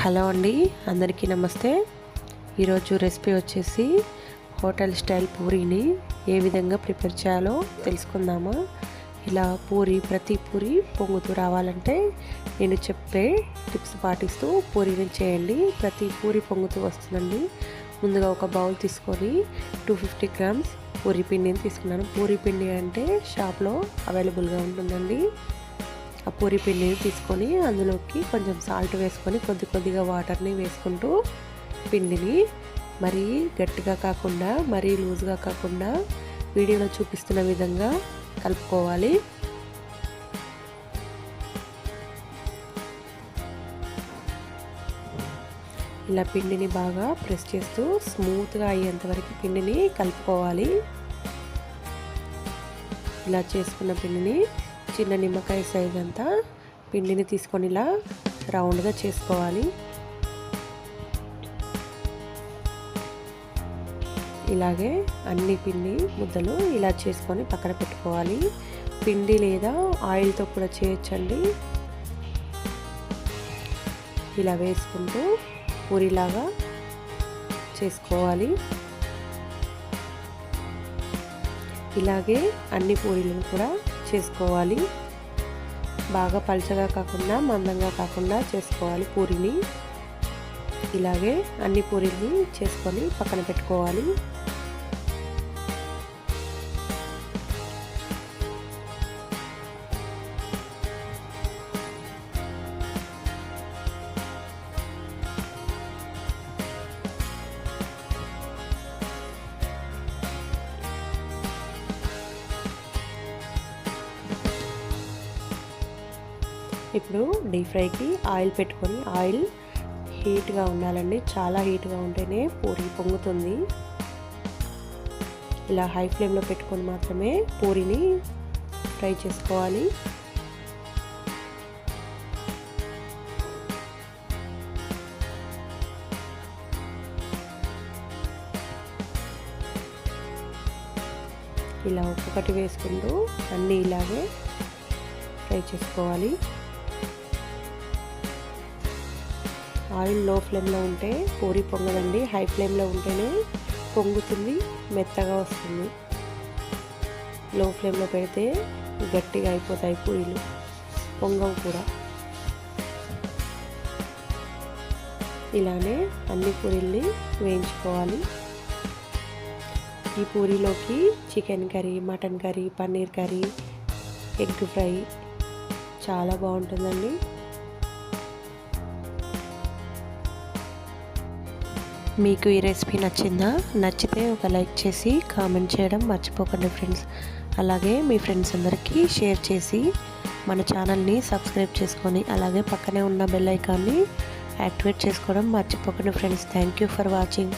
Hello అండి అందరికీ నమస్తే. ఈరోజు రెసిపీ వచ్చేసి హోటల్ స్టైల్ పూరీని ఏ విధంగా ప్రిపేర్ చేయాలో తెలుసుకుందామా. ఇలా పూరి ప్రతి పూరి పొంగుతూ రావాలంటే నేను చెప్పే టిప్స్ పాటిస్తూ పూరీని చేయండి. ప్రతి పూరి పొంగుతూ వస్తుందండి. ముందుగా ఒక బౌల్ తీసుకొని టూ ఫిఫ్టీ గ్రామ్స్ పూరి పిండిని తీసుకున్నాను. పూరి పిండి అంటే షాప్లో అవైలబుల్గా ఉంటుందండి. ఆ పూరి పిండిని తీసుకొని అందులోకి కొంచెం సాల్ట్ వేసుకొని కొద్ది కొద్దిగా వాటర్ని వేసుకుంటూ పిండిని మరీ గట్టిగా కాకుండా మరీ లూజ్గా కాకుండా వీడియోలో చూపిస్తున్న విధంగా కలుపుకోవాలి. ఇలా పిండిని బాగా ప్రెస్ చేస్తూ స్మూత్గా అయ్యేంత వరకు పిండిని కలుపుకోవాలి. ఇలా చేసుకున్న పిండిని చిన్న నిమ్మకాయ సైజ్ అంతా పిండిని తీసుకొని ఇలా రౌండ్గా చేసుకోవాలి. ఇలాగే అన్ని పిండి ముద్దలు ఇలా చేసుకొని పక్కన పెట్టుకోవాలి. పిండి లేదా ఆయిల్తో కూడా చేయొచ్చండి. ఇలా వేసుకుంటూ పూరిలాగా చేసుకోవాలి. ఇలాగే అన్ని పూరీలను కూడా చేసుకోవాలి. బాగా పలచగా కాకుండా మందంగా కాకుండా చేసుకోవాలి పూరిని. ఇలాగే అన్ని పూరిని చేసుకొని పక్కన పెట్టుకోవాలి. ఇప్పుడు డీప్ ఫ్రైకి ఆయిల్ పెట్టుకొని ఆయిల్ హీట్గా ఉండాలండి. చాలా హీట్గా ఉంటేనే పూరి పొంగుతుంది. ఇలా హై ఫ్లేమ్లో పెట్టుకొని మాత్రమే పూరిని ఫ్రై చేసుకోవాలి. ఇలా ఒక్కొక్కటి వేసుకుంటూ అన్నీ ఇలాగే ఫ్రై చేసుకోవాలి. ఆయిల్లో ఫ్లేమ్లో ఉంటే పూరి పొంగదండి. హై ఫ్లేమ్లో ఉంటేనే పొంగుతుంది మెత్తగా వస్తుంది. లో ఫ్లేమ్లో పెడితే గట్టిగా అయిపోతాయి పూరీలు పొంగవు కూడా. ఇలానే అన్ని పూరీల్ని వేయించుకోవాలి. ఈ పూరీలోకి chicken curry mutton curry paneer curry egg fry చాలా బాగుంటుందండి. మీకు ఈ రెసిపీ నచ్చిందా? నచ్చితే ఒక లైక్ చేసి కామెంట్ చేయడం మర్చిపోకండి ఫ్రెండ్స్. అలాగే మీ ఫ్రెండ్స్ అందరికీ షేర్ చేసి మన ఛానల్ని సబ్స్క్రైబ్ చేసుకొని అలాగే పక్కనే ఉన్న బెల్ ఐకాన్ని యాక్టివేట్ చేసుకోవడం మర్చిపోకండి friends. Thank you for watching.